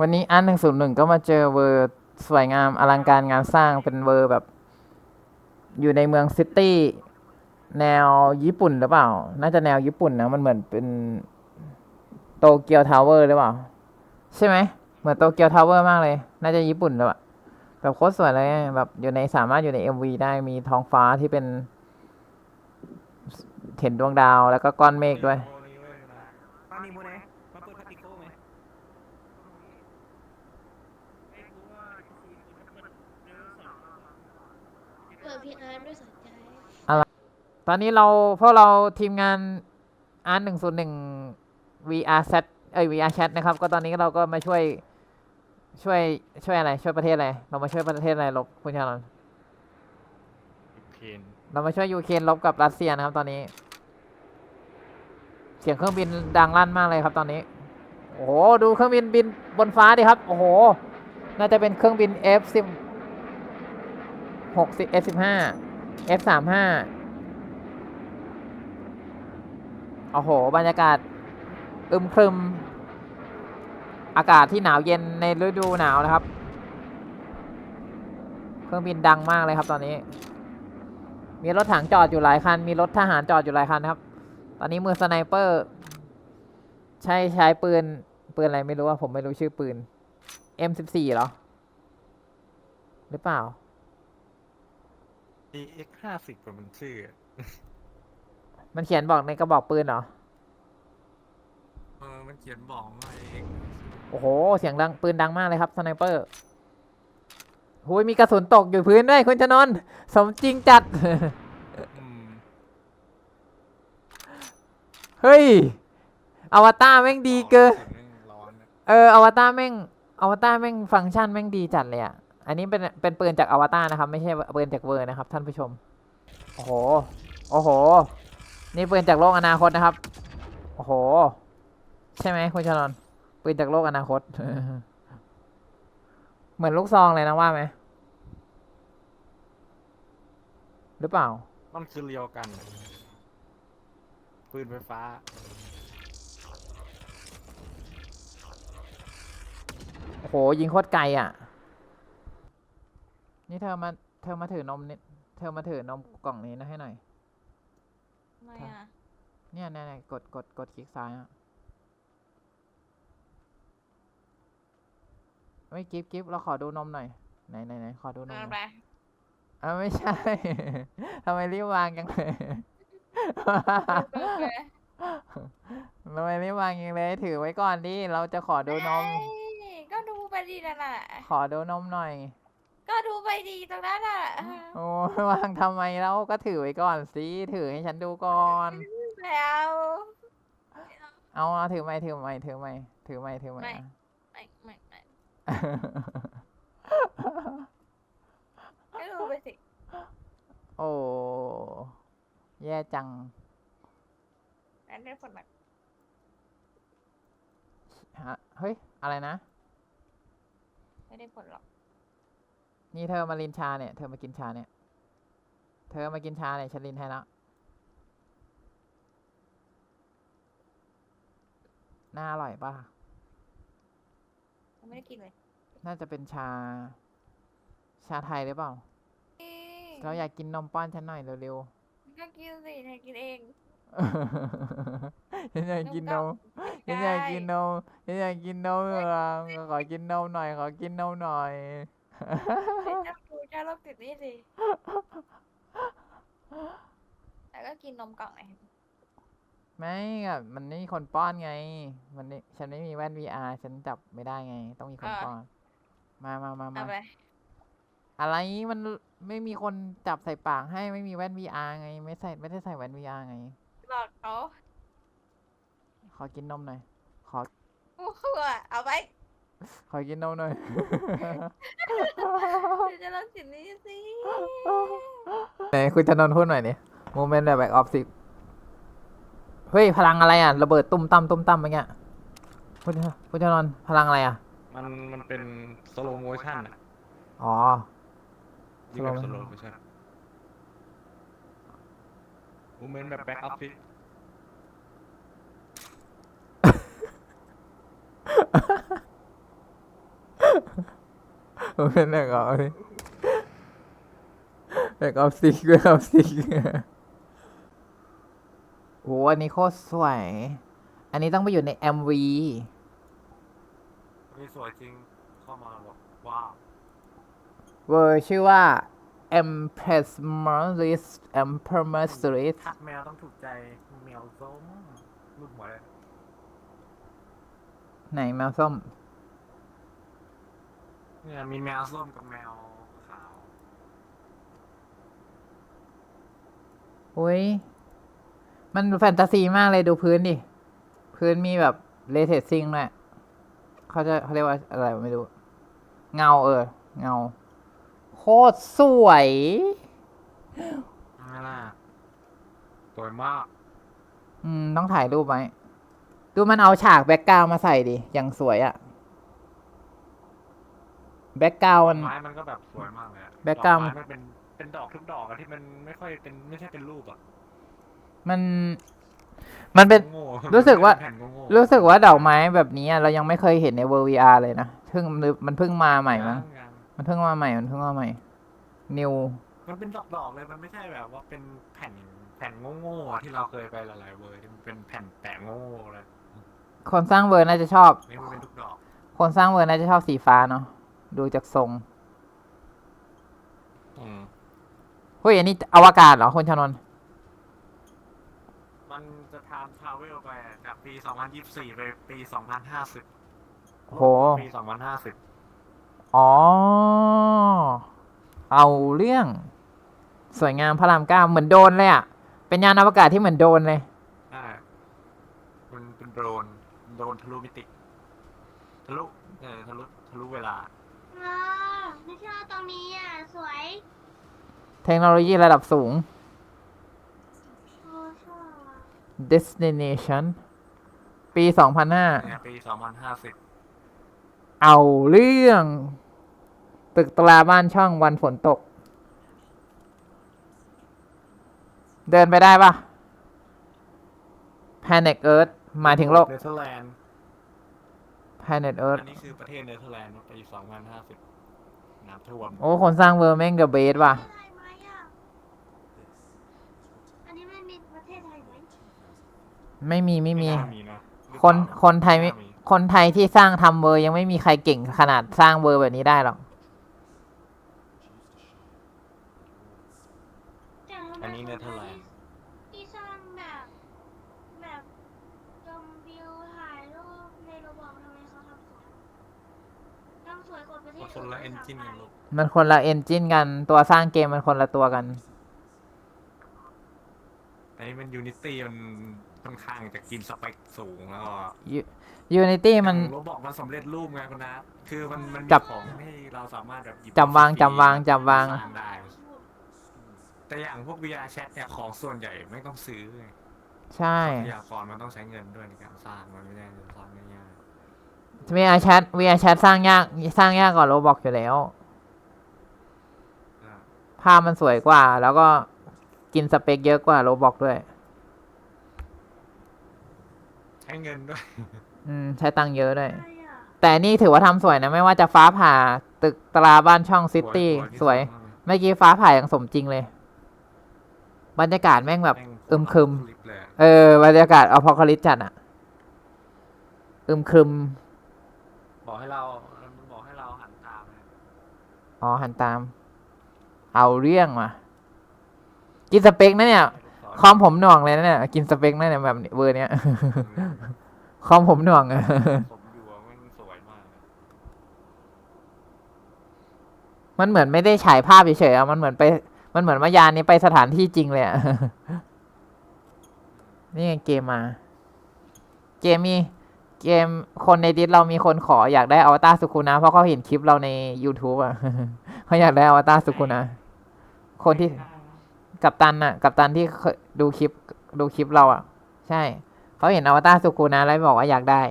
วันนี้อันหนึ่งศูนย์หนึ่งก็มาเจอเวอร์สวยงามอลังการงานสร้างเป็นเวอร์แบบ อยู่ในเมืองซิตี้แนวญี่ปุ่นหรือเปล่า น่าจะแนวญี่ปุ่นนะ มันเหมือนเป็นโตเกียวทาวเวอร์หรือเปล่า ใช่ไหม เหมือนโตเกียวทาวเวอร์มากเลย น่าจะญี่ปุ่นแล้วอะแบบโคตรสวยเลย แบบอยู่ในสามารถอยู่ใน MV ได้มีท้องฟ้าที่เป็นเห็นดวงดาวแล้วก็ก้อนเมฆด้วย ตอนนี้เราพวกเราทีมงานอาร์หนึ่งศูนย์หนึ่ง VR chat เอ้ย VR chat นะครับ ก็ตอนนี้เราก็มาช่วยช่วยช่วยอะไร ช่วยประเทศอะไร เรามาช่วยประเทศอะไรลบคุณชาลอนยูเครนเรามาช่วยยูเครนลบกับรัสเซียนะครับ ตอนนี้ เสียงเครื่องบินดังลั่นมากเลยครับตอนนี้ โอ้โห ดูเครื่องบินบินบนฟ้าดิครับ โอ้โห น่าจะเป็นเครื่องบิน F10 60 F15 F35 โอ้โห บรรยากาศอึมครึม อากาศที่หนาวเย็นในฤดูหนาวนะครับ เครื่องบินดังมากเลยครับตอนนี้ มีรถถังจอดอยู่หลายคัน มีรถทหารจอดอยู่หลายคันครับ ตอนนี้มือสไนเปอร์ ใช้ใช้ปืน ปืนอะไรไม่รู้ว่าผมไม่รู้ชื่อปืน M14 เหรอ หรือเปล่าเอ็กห้าสิบมันชื่อ มันเขียนบอกในกระบอกปืนเหรอ เออมันเขียนบอกมาเองโอ้โห เสียงดังปืนดังมากเลยครับสไนเปอร์หุยมีกระสุนตกอยู่พื้นด้วยคุณชนนท์สมจริงจัด อืมเฮ้ย อวตารแม่งดีเกิน สียงแม่งร้อนนะเอออวตารแม่งอวตารแม่งฟังก์ชันแม่งดีจัดเลยอะ อันนี้เป็นเป็นปืนจากอวตารนะครับ ไม่ใช่ปืนจากเวอร์นะครับ ท่านผู้ชม โอ้โห โอ้โห นี่ปืนจากโลกอนาคตนะครับ โอ้โห ใช่ไหมคุณชนนท์ปืนจากโลกอนาคต เหมือนลูกซองเลยนะว่าไหม หรือเปล่า มันคือเรียวกัน ปืนไฟฟ้า โอ้โห ยิงโคตรไกลอะ นี่เธอมา เธอมาถือนมนี่เธอมาถือนมกล่องนี้นะให้หน่อยทำ ไมอะ เนี่ยเนี่ยเนี่ยกดกดกดคลิกซ้ายอะไม่กิฟกิฟเราขอดูนมหน่อยไหนไหนไหนขอดูนมหเอาน่ไปอย อะไม่ใช่ ทำไมรีบวางจังเลยเอาไปทำไมรีบวางยังเลย ถือไว้ก่อนดิ เราจะขอดูนมเอ้ยก็ดูไปดีนั่นแหละขอดูนมหน่อย ก็ดูไปดีตรงนั้นอะโอ้ยวางทำไมแล้วก็ถือไว้ก่อนสิถือให้ฉันดูก่อน แล้วเอาเอาถือไม่ถือไม่ถือไม่ถือไม่ถือไม่ไม่อะไม่ไม่ไม่ก็ดูไปสิโอ้แย่จังนั่นได้ผลแบบฮะเฮ้ย อะไรนะ ไม่ได้ผลหรอก นี่เธอมาลินชาเนี่ย เธอมากินชาเนี่ย เธอมากินชาเนี่ยฉันลินให้แล้วน่าอร่อยป่ะ ยังไม่ได้กินเลยน่าจะเป็นชา ชาไทยหรือเปล่าเอ๊ะเราอยากกินนมป้อนฉันหน่อยเร็วก็กินสิเธอกินเอง ๆ ฉันอยากกินนมฉันอยากกินนมฉันอยากกินนมเหรอขอกินนมหน่อย ขอกินนมหน่อย ได้เจ้าดูเจ้าโรคติดนี่สิแล้วก็กินนมกล่องไงไม่อะมันไม่มีคนป้อนไง มันไม่ฉันไม่มีแว่น VR ฉันจับไม่ได้ไง ต้องมีคนป้อน มามามามาเอาไปอะไรมันไม่มีคนจับใส่ปากให้ไม่มีแว่น VR ไง ไม่ใส่ไม่ได้ใส่แว่น VR ไง หลอกเขาขอกินนมหน่อยขอ อู้หูอะเอาไป ขอกินนมหน่อย เดี๋ยวจะลองสินี้สิไหนคุณธนนท์พูดหน่อยนี่โมเมนต์แบบแบ็กออฟสิเฮ้ย พลังอะไรอะ ระเบิดตุ้มตั้มตุ้มตั้มอะไรเงี้ยคุณธคุณธนนท์พลังอะไรอะ มันมันเป็นสโลโมชั่นอะอ๋อนี่แบบส slow โลโมชั่นมูเมนต์แบบแบ็กออฟ ผมเป็นแบกออฟดิแบกออฟซิกแบกออฟซิกโอ้อันนี้โคตรสวย อันนี้ต้องไปอยู่ใน MV นี่สวยจริงเข้ามาบอกว้าวเวอร์ชื่อว่า Empress Maris Empress Maris ทักแมวต้องถูกใจแมวส้มลูกหัวเลยไหนแมวส้ม เนี่ยมีแมวส้มกับแมวขาวอุ้ย มันแฟนตาซีมากเลยดูพื้นดิ พื้นมีแบบเลเทสซิ่งด้วยเขาจะเขาเรียกว่าอะไรไม่รู้ เงาเออ เงา โคตรสวยไม่ล่ะสวยมาก อืม ต้องถ่ายรูปไหม ดูมันเอาฉากแบ็กกราวมาใส่ดิ อย่างสวยอะ แบ็กกราวมันไม้มันก็แบบสวยมากเลยอะ Background ดอกไม้มันเป็นเป็นดอกทุกดอกอะที่มันไม่ค่อยเป็นไม่ใช่เป็นรูปอะมัน มันเป็น โง่ๆรู้สึกว่าแผ่นโง่ๆรู้สึกว่าดอกไม้แบบนี้อะเรายังไม่เคยเห็นในเวอร์วีอาร์เลยนะเพิ่งมันเพิ่งมาใหม่มั้งยังมันเพิ่งมาใหม่มันเพิ่งมาใหม่ นิวมันเป็นดอกๆเลยมันไม่ใช่แบบว่าเป็นแผ่นแผ่นโง่ๆอะที่เราเคยไปหลายๆเวอร์ที่มันเป็นแผ่นแปะโง่เลยคนสร้างเวอร์น่าจะชอบ นี่มันเป็นทุกดอกคนสร้างเวอร์น่าจะชอบสีฟ้าเนาะ ดูจากทรงอืมเฮ้ยอันนี้อวกาศเหรอคุณชานนท์มันจะทำทราเวลไปจากปี 2024 ไปปี 2050โห ปี 2050 อ๋อ เอาเรื่อง สวยงามพระรามเก้าเหมือนโดรนเลยอะเป็นยานอวกาศที่เหมือนโดรนเลย อ่ามันเป็นโดรน โดรนทะลุมิติ ทะลุ เออ ทะลุ ทะลุเวลา อ่าไม่ใช่ตรงนี้อะ สวยเทคโนโลยีระดับสูง โอ้ชอบอะ destination ปี เนี่ยปี2050 2005 เอาเรื่อง ตึกตราบ้านช่องวันฝนตก เดินไปได้ปะ Planet Earth หมายถึงโลก เนเธอร์แลนด์ Planet อั Earth นนี้คือประเทศเนเธอร์แลนด์ปี2050น้ำท่วมโอ้ คนสร้างเวอร์แม่งกับเบสว่ะไทยไหมอะ อันนี้มันมีประเทศไทยไหมไม่มีไม่มี น่ามีนะหรือคนเปล่าคนไทยไม่น่ามีคนไทยที่สร้างทำเวอร์ยังไม่มีใครเก่งขนาดสร้างเวอร์แบบนี้ได้หรอก แต่ทำไม อันนี้ ค เน น เธ ไท อร์แล ย นด์ ที่สร้างแบบแบบชมวิวถ่ายรูปในโรบอททำไมเขาทำสวย ทำสวยกว่าประเทศคนละอื่เอนด้วยจินซ้ำกันไปลูกมันคนละเอนจินกันตัวสร้างเกมมันคนละตัวกันอันนี้มันยูนิตี้มันค่อนข้างจะกินสเปคสูงแล้วก็ Unity มันโรบอกมันสำเร็จรูปไงคุณนะ คือมันมันมีจับของให้เราสามารถแบบหยิบจำวางฟรีๆจำวางจำวางสร้ได้แต่อย่างพวก VR chat เนี่ยของส่วนใหญ่ไม่ต้องซื้อไงใช่ทรัพยากรมันต้องใช้เงินด้วยในการสร้างมันไม่ได้จะสร้างง่าย VR Chat VR Chat สร้างยากสร้างยากกว่าโรบอกอยู่แล้วๆอ่าภาพมันสวยกว่า แล้วก็กินสเปคเยอะกว่าโรบอกด้วย ใช้เงินด้วย อืม ใช้ตังค์เยอะด้วยใช่อะแต่นี่ถือว่าทำสวยนะ ไม่ว่าจะฟ้าผ่าตึกตราบ้านช่องซิตี้ที่สวยมากเลยเมื่อกี้ฟ้าผ่าอย่างสมจริงเลย บรรยากาศแม่งแบบแม่งอึมครึมลิปเลยอะเออบรรยากาศอพอลคลิสจัดอะอึมครึม บอกให้เรา มันบอกให้เราหันตามเลยอ๋อหันตาม เอาเรื่องว่ะ กินสเปคนะเนี่ยคอมผมหน่วงเลยนะเนี่ยกินสเปคนะเนี่ยแบบเวอร์เนี้ย คอมผมหน่วงอะ ผมอยู่ว่ามันสวยมากเลยมันเหมือนไม่ได้ฉายภาพเฉยๆอะมันเหมือนไป มันเหมือนว่ายานนี้ไปสถานที่จริงเลยอะ นี่ไงเกมมา เกมมี เกมคนในดิสเรามีคนขออยากได้อวตารสุคุนะ เพราะเขาเห็นคลิปเราใน YouTube อะเขาอยากได้อวตารสุคุนะ คนที่กับตันอะ กับตันที่ดูคลิปดูคลิปเราอะ ใช่ เขาเห็นอวตารสุกูนะแล้วบอกว่าอยากได้